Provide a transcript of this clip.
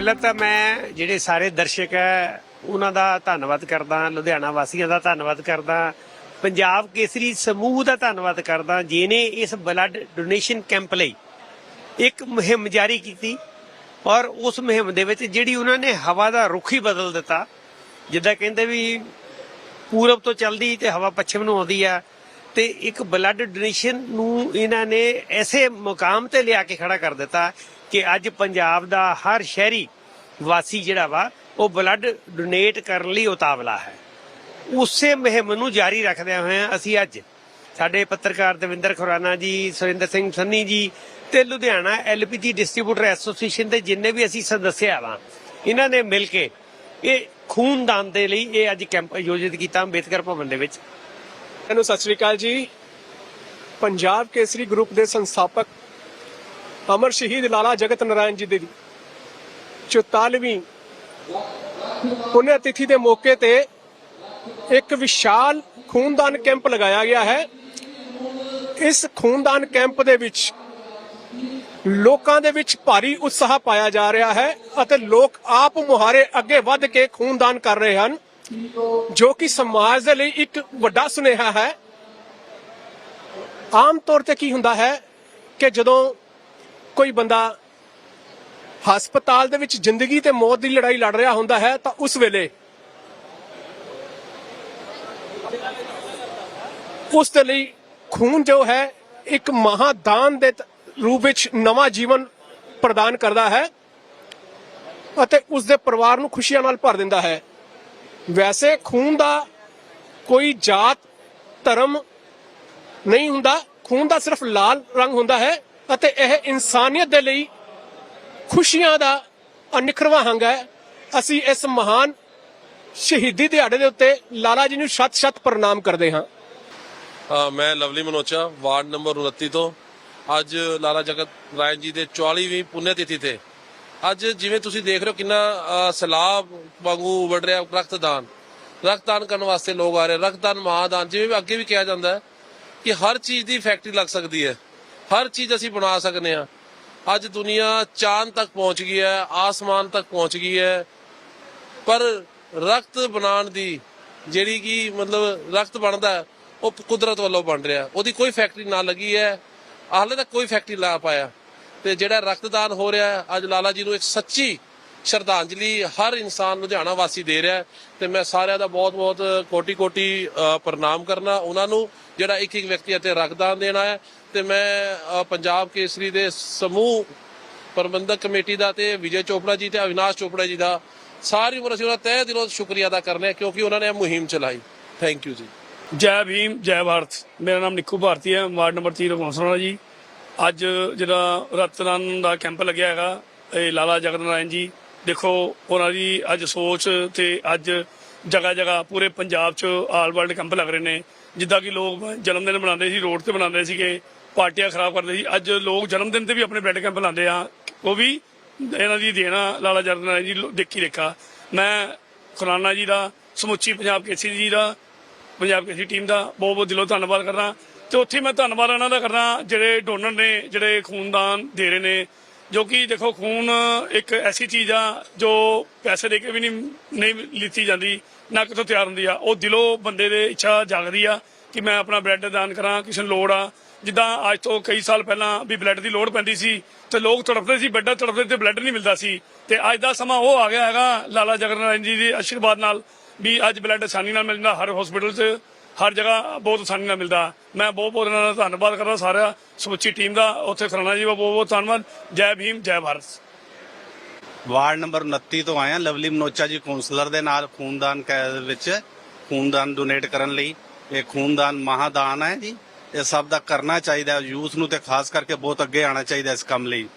ਪਹਿਲਾਂ ਤਾਂ ਮੈਂ ਜਿਹੜੇ ਸਾਰੇ ਦਰਸ਼ਕ ਹੈ, ਉਹਨਾਂ ਦਾ ਧੰਨਵਾਦ ਕਰਦਾ, ਲੁਧਿਆਣਾ ਵਾਸੀਆਂ ਦਾ ਧੰਨਵਾਦ ਕਰਦਾ, ਪੰਜਾਬ ਕੇਸਰੀ ਸਮੂਹ ਦਾ ਧੰਨਵਾਦ ਕਰਦਾ ਜਿਨੇ ਇਸ ਬਲੱਡ ਡੋਨੇਸ਼ਨ ਕੈਂਪ ਲਈ ਇੱਕ ਮੁਹਿੰਮ ਜਾਰੀ ਕੀਤੀ ਔਰ ਉਸ ਮੁਹਿੰਮ ਦੇ ਵਿੱਚ ਜਿਹੜੀ ਉਹਨਾਂ ਨੇ ਹਵਾ ਦਾ ਰੁਖ ਹੀ ਬਦਲ ਦਿੱਤਾ, ਜਿੱਦਾਂ ਕਹਿੰਦੇ ਵੀ ਪੂਰਬ ਤੋਂ ਚੱਲਦੀ ਤੇ ਹਵਾ ਪੱਛਮ ਨੂੰ ਆਉਂਦੀ ਆ ਤੇ ਇੱਕ ਬਲੱਡ ਡੋਨੇਸ਼ਨ ਨੂੰ ਇਹਨਾਂ ਨੇ ਐਸੇ ਮੁਕਾਮ ਤੇ ਲਿਆ ਕੇ ਖੜਾ ਕਰ ਦਿੱਤਾ ਕਿ ਅੱਜ ਪੰਜਾਬ ਦਾ ਹਰ ਸ਼ਹਿਰੀ ਵਾਸੀ ਜਿਹੜਾ ਵਾ, ਉਹ ਬਲੱਡ ਡੋਨੇਟ ਕਰਨ ਲਈ ਉਤਾਵਲਾ ਹੈ। ਉਸੇ ਮੁਹਿੰਮ ਨੂੰ ਜਾਰੀ ਰੱਖਦਿਆਂ ਹੋਇਆਂ ਅਸੀਂ ਅੱਜ ਸਾਡੇ ਪੱਤਰਕਾਰ ਦਵਿੰਦਰ ਖੁਰਾਨਾ ਜੀ, ਸੁਰਿੰਦਰ ਸਿੰਘ ਸੰਨੀ ਜੀ ਤੇ ਲੁਧਿਆਣਾ ਐਲਪੀਜੀ ਡਿਸਟ੍ਰੀਬਿਊਟਰ ਐਸੋਸੀਏਸ਼ਨ ਦੇ ਜਿੰਨੇ ਵੀ ਅਸੀਂ ਸਦੱਸਿਆ ਵਾ, ਇਹਨਾਂ ਨੇ ਮਿਲ ਕੇ ਇਹ ਖੂਨਦਾਨ ਦੇ ਲਈ ਇਹ ਅੱਜ ਕੈਂਪ ਆਯੋਜਿਤ ਕੀਤਾ ਅੰਬੇਦਕਰ ਭਵਨ ਦੇ ਵਿੱਚ। ਨੂੰ ਸਤਿ ਸ੍ਰੀ ਅਕਾਲ ਜੀ। ਪੰਜਾਬ ਕੇਸਰੀ ਗਰੁੱਪ ਦੇ ਸੰਸਥਾਪਕ ਅਮਰ ਸ਼ਹੀਦ ਲਾਲਾ ਜਗਤ ਨਾਰਾਇਣ ਜੀ ਦੇ 44ਵੀਂ ਪੁਨਿਆ ਤਿਥੀ ਦੇ ਮੌਕੇ ਤੇ ਇੱਕ ਵਿਸ਼ਾਲ ਖੂਨਦਾਨ ਕੈਂਪ ਲਗਾਇਆ ਗਿਆ ਹੈ। ਇਸ ਖੂਨਦਾਨ ਕੈਂਪ ਦੇ ਵਿੱਚ ਲੋਕਾਂ ਦੇ ਵਿੱਚ ਭਾਰੀ ਉਤਸ਼ਾਹ ਪਾਇਆ ਜਾ ਰਿਹਾ ਹੈ ਅਤੇ ਲੋਕ ਆਪ ਮੁਹਾਰੇ ਅੱਗੇ ਵੱਧ ਕੇ ਖੂਨਦਾਨ ਕਰ ਰਹੇ ਹਨ। ਜੋ ਕਿ ਸਮਾਜ ਦੇ ਲਈ ਇੱਕ ਵੱਡਾ ਸੁਨੇਹਾ ਹੈ। ਆਮ ਤੌਰ ਤੇ ਕੀ ਹੁੰਦਾ ਹੈ ਕਿ ਜਦੋਂ ਕੋਈ ਬੰਦਾ ਹਸਪਤਾਲ ਦੇ ਵਿੱਚ ਜ਼ਿੰਦਗੀ ਤੇ ਮੌਤ ਦੀ ਲੜਾਈ ਲੜ ਰਿਹਾ ਹੁੰਦਾ ਹੈ ਤਾਂ ਉਸ ਵੇਲੇ ਉਸ ਦੇ ਲਈ ਖੂਨ ਜੋ ਹੈ ਇੱਕ ਮਹਾਦਾਨ ਦੇ ਰੂਪ ਵਿੱਚ ਨਵਾਂ ਜੀਵਨ ਪ੍ਰਦਾਨ ਕਰਦਾ ਹੈ ਅਤੇ ਉਸ ਦੇ ਪਰਿਵਾਰ ਨੂੰ ਖੁਸ਼ੀਆਂ ਨਾਲ ਭਰ ਦਿੰਦਾ ਹੈ। ਵੈਸੇ ਖੂਨ ਦਾ ਕੋਈ ਜਾਤ, ਧਰਮ ਨਹੀਂ ਹੁੰਦਾ। ਖੂਨ ਦਾ ਸਿਰਫ ਲਾਲ ਰੰਗ ਹੁੰਦਾ ਹੈ ਅਤੇ ਇਹ ਇਨਸਾਨੀਅਤ ਦੇ ਲਈ ਖੁਸ਼ੀਆਂ ਦਾ ਅਨਿਖਰਵਾ ਹੰਗ ਹੈ। ਅਸੀਂ ਇਸ ਮਹਾਨ ਸ਼ਹੀਦੀ ਦਿਹਾੜੇ ਦੇ ਉੱਤੇ ਲਾਲਾ ਜੀ ਨੂੰ ਸ਼ਤ-ਸ਼ਤ ਪ੍ਰਣਾਮ ਕਰਦੇ ਹਾਂ। ਮੈਂ ਲਵਲੀ ਮਨੋਚਾ, ਵਾਰਡ ਨੰਬਰ 29 ਤੋਂ। ਅੱਜ ਲਾਲਾ ਜਗਤ ਰਾਏ ਜੀ ਦੇ 44ਵੀਂ ਪੁੰਨਿਆ ਤਿਥੀ ਤੇ ਅੱਜ ਜਿਵੇਂ ਤੁਸੀਂ ਦੇਖ ਰਹੇ ਹੋ ਕਿੰਨਾ ਅ, ਸੈਲਾਬ ਵਾਂਗੂ ਉਵੜ ਰਿਹਾ ਰਕਤਦਾਨ। ਰਕਤਦਾਨ ਕਰਨ ਵਾਸਤੇ ਲੋਕ ਆ ਰਹੇ ਰਕਤਦਾਨ ਮਹਾਦਾਨ ਜਿਵੇਂ ਵੀ ਅੱਗੇ ਵੀ ਕਿਹਾ ਜਾਂਦਾ ਹੈ ਕਿ ਹਰ ਚੀਜ਼ ਦੀ ਫੈਕਟਰੀ ਲੱਗ ਸਕਦੀ ਹੈ। ਹਰ ਚੀਜ਼ ਅਸੀਂ ਬਣਾ ਸਕਦੇ ਹਾਂ ਅੱਜ ਦੁਨੀਆ ਚਾਂਦ ਤੱਕ ਪਹੁੰਚ ਗਈ ਹੈ ਆਸਮਾਨ ਤੱਕ ਪਹੁੰਚ ਗਈ ਹੈ। ਪਰ ਰਕਤ ਬਣਾਉਣ ਦੀ ਜਿਹੜੀ ਕਿ ਮਤਲਬ ਰਕਤ ਬਣਦਾ ਉਹ ਕੁਦਰਤ ਵੱਲੋਂ ਬਣ ਰਿਹਾ। ਉਹਦੀ ਕੋਈ ਫੈਕਟਰੀ ਨਾ ਲੱਗੀ ਹੈ। ਹਾਲੇ ਤੱਕ ਕੋਈ ਫੈਕਟਰੀ ਲਾ ਪਾਇਆ। ਤੇ ਜਿਹੜਾ ਰਕਤਦਾਨ ਹੋ ਰਿਹਾ ਅੱਜ ਲਾਲਾ ਜੀ ਨੂੰ ਇੱਕ ਸੱਚੀ ਸ਼ਰਧਾਂਜਲੀ ਹਰ ਇਨਸਾਨ ਲੁਧਿਆਣਾ ਵਾਸੀ ਦੇ ਰਿਹਾ ਹੈ। ਤੇ ਮੈਂ ਸਾਰਿਆਂ ਦਾ ਬਹੁਤ-ਬਹੁਤ ਕੋਟੀ-ਕੋਟੀ ਪ੍ਰਣਾਮ ਕਰਨਾ। ਉਹਨਾਂ ਨੂੰ ਜਿਹੜਾ ਇੱਕ ਇੱਕ ਵਿਅਕਤੀ ਅਤੇ ਰਕਤਦਾਨ ਦੇਣਾ ਹੈ। ਤੇ ਮੈਂ ਪੰਜਾਬ ਕੇਸਰੀ ਦੇ ਸਮੂਹ ਪ੍ਰਬੰਧਕ ਕਮੇਟੀ ਦਾ ਤੇ ਵਿਜੇ ਚੋਪੜਾ ਜੀ ਤੇ ਅਵਿਨਾਸ਼ ਚੋਪੜਾ ਜੀ ਦਾ ਸਾਰੀ ਉਮਰ ਅਸੀਂ ਉਹਨਾਂ ਦਾ ਤਹਿ ਦਿਲੋਂ ਸ਼ੁਕਰੀਆ ਅਦਾ ਕਰਨੇ ਹਾਂ ਕਿਉਂਕਿ ਉਹਨਾਂ ਨੇ ਇਹ ਮੁਹਿੰਮ ਚਲਾਈ। ਥੈਂਕ ਯੂ ਜੀ। ਜੈ ਭੀਮ, ਜੈ ਭਾਰਤ। ਮੇਰਾ ਨਾਮ ਨਿੱਕੂ ਭਾਰਤੀ ਹੈ। ਵਾਰਡ ਨੰਬਰ 3 ਕੌਂਸਲਰ ਹਾਂ ਜੀ। ਅੱਜ ਜਿਹੜਾ ਰਕਤਦਾਨ ਦਾ ਕੈਂਪ ਲੱਗਿਆ ਹੈਗਾ, ਇਹ ਲਾਲਾ ਜਗਤ ਨਾਰਾਇਣ ਜੀ, ਦੇਖੋ, ਉਹਨਾਂ ਦੀ ਅੱਜ ਸੋਚ ਤੇ ਅੱਜ ਜਗ੍ਹਾ ਜਗ੍ਹਾ ਪੂਰੇ ਪੰਜਾਬ 'ਚ ਆਲ ਵਰਲਡ ਕੈਂਪ ਲੱਗ ਰਹੇ ਨੇ। ਜਿੱਦਾਂ ਕਿ ਲੋਕ ਜਨਮ ਦਿਨ ਮਨਾਉਂਦੇ ਸੀ, ਰੋਡ ਤੇ ਮਨਾਉਂਦੇ ਸੀਗੇ, ਪਾਰਟੀਆਂ ਖਰਾਬ ਕਰਦੇ ਸੀ। ਅੱਜ ਲੋਕ ਜਨਮ ਦਿਨ ਤੇ ਵੀ ਆਪਣੇ ਬਲੱਡ ਕੈਂਪ ਲਾਉਂਦੇ ਆ। ਉਹ ਵੀ ਇਹਨਾਂ ਦੀ ਦੇਣਾ ਲਾਲਾ ਜਗਤ ਨਾਰਾਇਣ ਜੀ, ਦੇਖੀ ਦੇਖਾ। ਮੈਂ ਖੁਰਾਨਾ ਜੀ ਦਾ, ਸਮੁੱਚੀ ਪੰਜਾਬ ਕੇਸਰੀ ਜੀ ਦਾ ਪੰਜਾਬ ਕੇਸਰੀ ਟੀਮ ਦਾ ਬਹੁਤ ਬਹੁਤ ਦਿਲੋਂ ਧੰਨਵਾਦ ਕਰਦਾ। ਤੇ ਉੱਥੇ ਮੈਂ ਧੰਨਵਾਦ ਇਹਨਾਂ ਦਾ ਕਰਦਾ, ਜਿਹੜੇ ਡੋਨਰ ਨੇ, ਜਿਹੜੇ ਖੂਨਦਾਨ ਦੇ ਰਹੇ ਨੇ। ਜੋ ਕਿ ਦੇਖੋ, ਖੂਨ ਇੱਕ ਐਸੀ ਚੀਜ਼ ਆ ਜੋ ਪੈਸੇ ਦੇ ਕੇ ਵੀ ਨਹੀਂ ਨਹੀਂ ਲਿੱਤੀ ਜਾਂਦੀ, ਨਾ ਕਿਤੋਂ ਤਿਆਰ ਹੁੰਦੀ ਆ। ਉਹ ਦਿਲੋਂ ਬੰਦੇ ਦੇ ਇੱਛਾ ਜਾਗਦੀ ਆ ਕਿ ਮੈਂ ਆਪਣਾ ਬਲੱਡ ਦਾਨ ਕਰਾਂ, ਕਿਸੇ ਨੂੰ ਲੋੜ ਆ। ਜਿੱਦਾਂ ਅੱਜ ਤੋਂ ਕਈ ਸਾਲ ਪਹਿਲਾਂ ਵੀ ਬਲੱਡ ਦੀ ਲੋੜ ਪੈਂਦੀ ਸੀ, ਤੇ ਲੋਕ ਤੜਫਦੇ ਸੀ, ਬੈੱਡਾਂ ਤੜਫਦੇ ਤੇ ਬਲੱਡ ਨਹੀਂ ਮਿਲਦਾ ਸੀ। ਤੇ ਅੱਜ ਦਾ ਸਮਾਂ ਉਹ ਆ ਗਿਆ ਹੈਗਾ, ਲਾਲਾ ਜਗਤ ਜੀ ਦੇ ਆਸ਼ੀਰਵਾਦ ਨਾਲ। ਵੀ ਅੱਜ ਬਲੱਡ ਆਸਾਨੀ ਨਾਲ ਮਿਲਦਾ ਹਰ ਹਸਪੀਟਲ 'ਚ, ਹਰ ਜਗ੍ਹਾ ਬਹੁਤ ਆਸਾਨੀ ਨਾਲ ਮਿਲਦਾ। ਮੈਂ ਬਹੁਤ ਬਹੁਤ ਇਹਨਾਂ ਦਾ ਧੰਨਵਾਦ ਕਰਦਾ ਸਾਰਾ ਸਮੁੱਚੀ ਟੀਮ ਦਾ, ਉੱਥੇ ਖਰਾਣਾ ਜੀ ਦਾ ਬਹੁਤ ਬਹੁਤ ਧੰਨਵਾਦ। ਜੈ ਭੀਮ, ਜੈ ਭਾਰਤ। ਵਾਰਡ ਨੰਬਰ 29 ਤੋਂ ਆਏ ਲਵਲੀ ਮਨੋਚਾ ਜੀ ਕਾਉਂਸਲਰ ਦੇ ਨਾਲ ਖੂਨਦਾਨ ਕੈ- ਵਿੱਚ, ਖੂਨਦਾਨ ਡੋਨੇਟ ਕਰਨ ਲਈ। ਇਹ ਖੂਨਦਾਨ ਮਹਾਦਾਨ ਹੈ ਜੀ। ਇਹ ਸਭ ਦਾ ਕਰਨਾ ਚਾਹੀਦਾ ਯੂਥ ਨੂੰ ਤੇ ਖਾਸ ਕਰਕੇ ਬਹੁਤ ਅੱਗੇ ਆਉਣਾ ਚਾਹੀਦਾ ਇਸ ਕੰਮ ਲਈ।